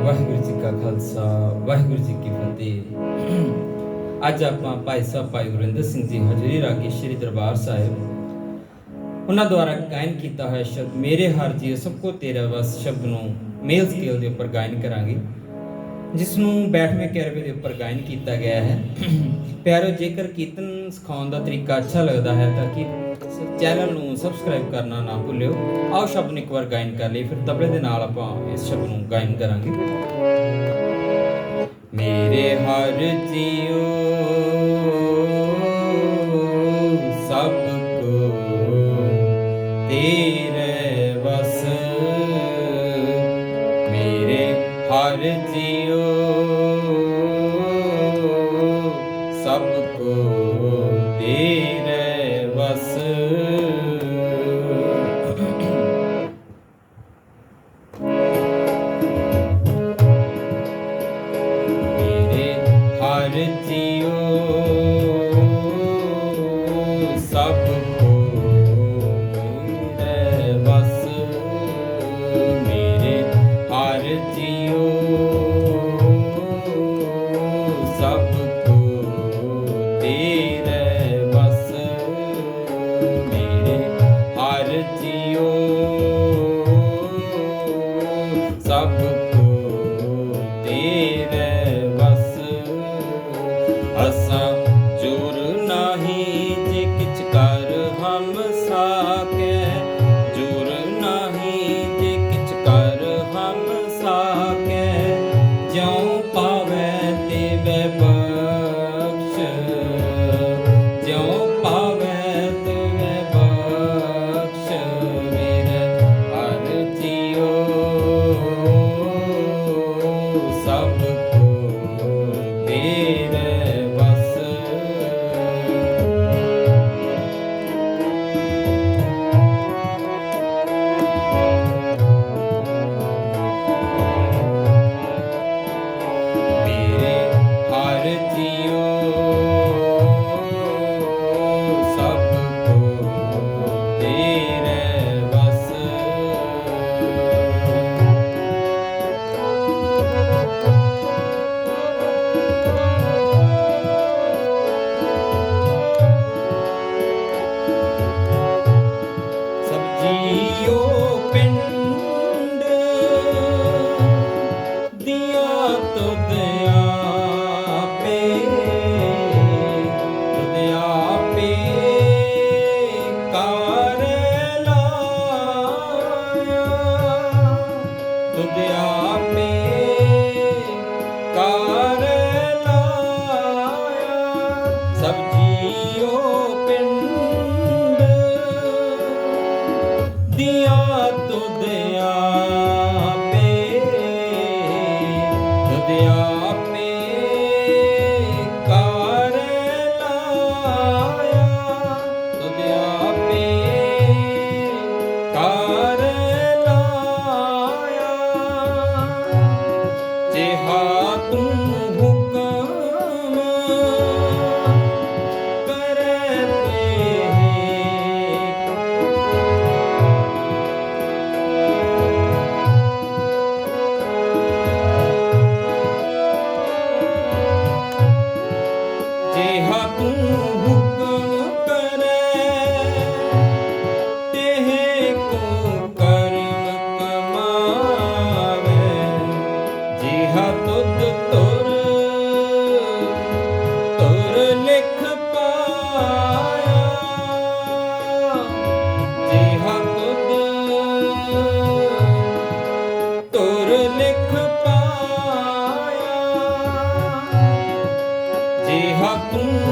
ਵਾਹਿਗੁਰੂ ਜੀ ਕਾ ਖਾਲਸਾ, ਵਾਹਿਗੁਰੂ ਜੀ ਕੀ ਫਤਿਹ। ਅੱਜ ਆਪਾਂ ਭਾਈ ਸਾਹਿਬ, ਭਾਈ ਗੁਰਿੰਦਰ ਸਿੰਘ ਜੀ ਹਜ਼ੂਰੀ ਰਾਗੀ ਸ਼੍ਰੀ ਦਰਬਾਰ ਸਾਹਿਬ। ਉਹਨਾਂ ਦੁਆਰਾ ਗਾਇਨ ਕੀਤਾ ਹੋਇਆ ਸ਼ਬਦ, ਮੇਰੇ ਹਰ ਜੀ ਸਭ ਕੋ ਤੇਰਾ ਵਸ ਸ਼ਬਦ ਨੂੰ ਮੇਲ ਸਕੇਲ ਦੇ ਉੱਪਰ ਗਾਇਨ ਕਰਾਂਗੇ। ਜਿਸ ਨੂੰ ਬੈਠਵੇਂ ਕੈਰਵੇ ਦੇ ਉੱਪਰ ਗਾਇਨ ਕੀਤਾ ਗਿਆ ਹੈ। ਪਿਆਰੋ, ਜੇਕਰ ਕੀਰਤਨ ਸਿਖਾਉਣ ਦਾ ਤਰੀਕਾ ਅੱਛਾ ਲੱਗਦਾ ਹੈ ਤਾਂ ਕਿ ਚੈਨਲ ਨੂੰ ਸਬਸਕ੍ਰਾਈਬ ਕਰਨਾ ਨਾ ਭੁੱਲਿਓ। ਆਓ ਸ਼ਬਦ ਨੂੰ ਇੱਕ ਵਾਰ ਗਾਇਨ ਕਰ ਲਈ ਫਿਰ ਤਬਲੇ ਦੇ ਨਾਲ ਆਪਾਂ ਇਸ ਸ਼ਬਦ ਨੂੰ ਗਾਇਨ ਕਰਾਂਗੇ। ਮੇਰੇ ਹਰ ਜੀਓ, ਸਭ ਕੋ ਤੇਰੇ ਵਸ। ਮੇਰੇ ਹਰ ਜੀਓ Passa भातु Ooh.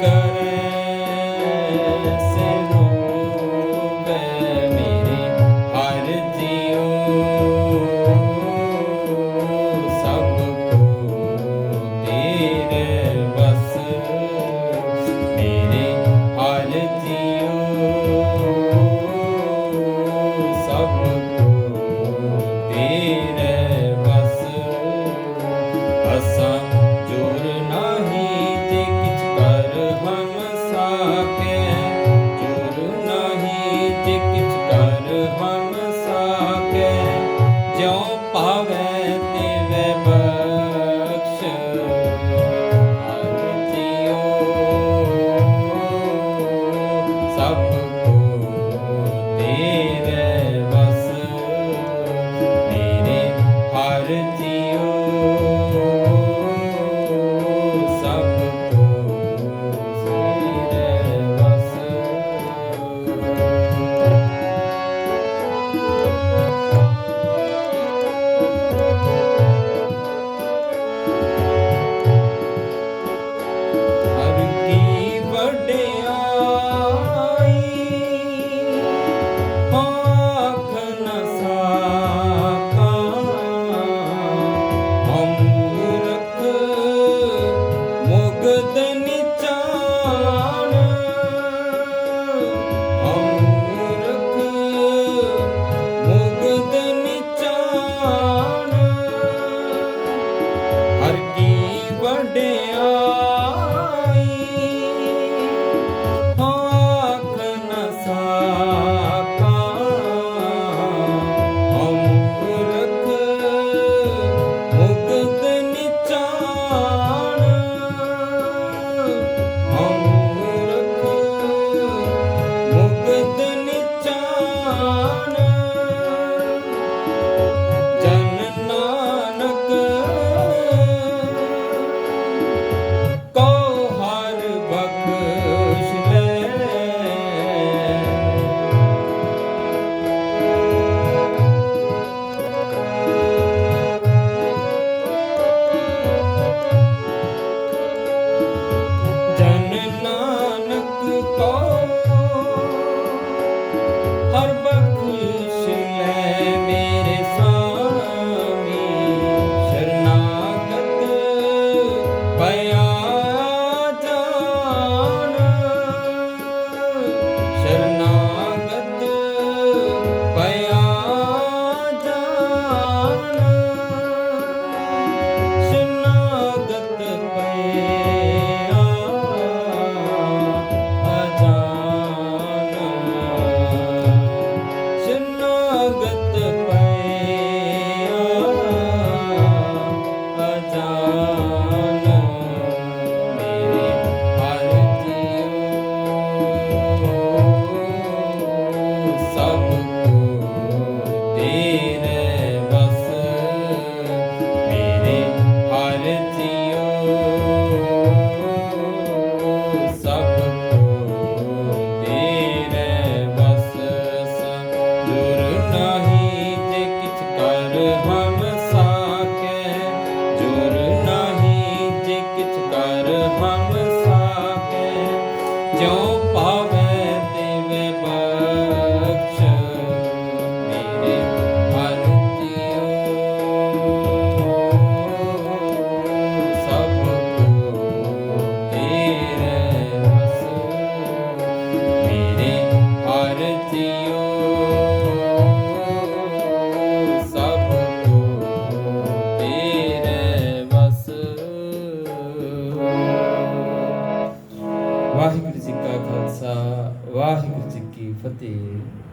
God. ਸਭ